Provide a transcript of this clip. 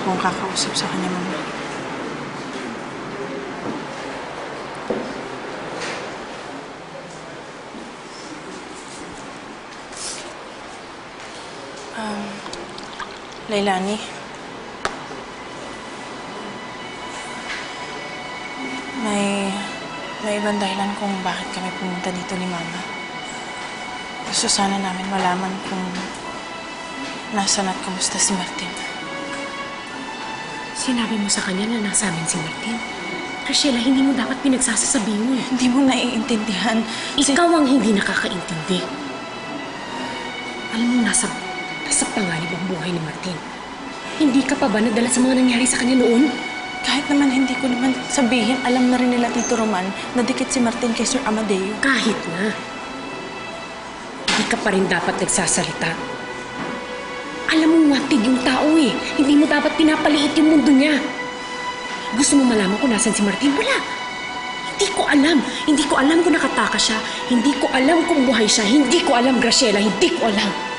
akong kakausap sa kanya, mama. Um, Lailani. May, may ibang dahilan kung bakit kami pumunta dito ni Mama. Gusto sana namin malaman kung nasan at kamusta si Martin. Sinabi mo sa kanya na nasa amin si Martin. Rachela, hindi mo dapat pinagsasasabi mo eh. Hindi mo naiintindihan. Ikaw ang hindi nakakaintindi. Alam mo, nasa, nasa panganib ang buhay ni Martin. Hindi ka pa ba nagdala sa mga nangyari sa kanya noon? kahit naman hindi ko naman sabihin, alam na rin nila Tito Roman na dikit si Martin kay Sir Amadeo. Kahit na. Hindi ka pa rin dapat nagsasalita. Alam mo, watig yung tao eh. Hindi mo dapat pinapaliit yung mundo niya. Gusto mo malaman kung nasan si Martin? Wala. Hindi ko alam. Hindi ko alam kung nakataka siya. Hindi ko alam kung buhay siya. Hindi ko alam, Graciela. Hindi ko alam.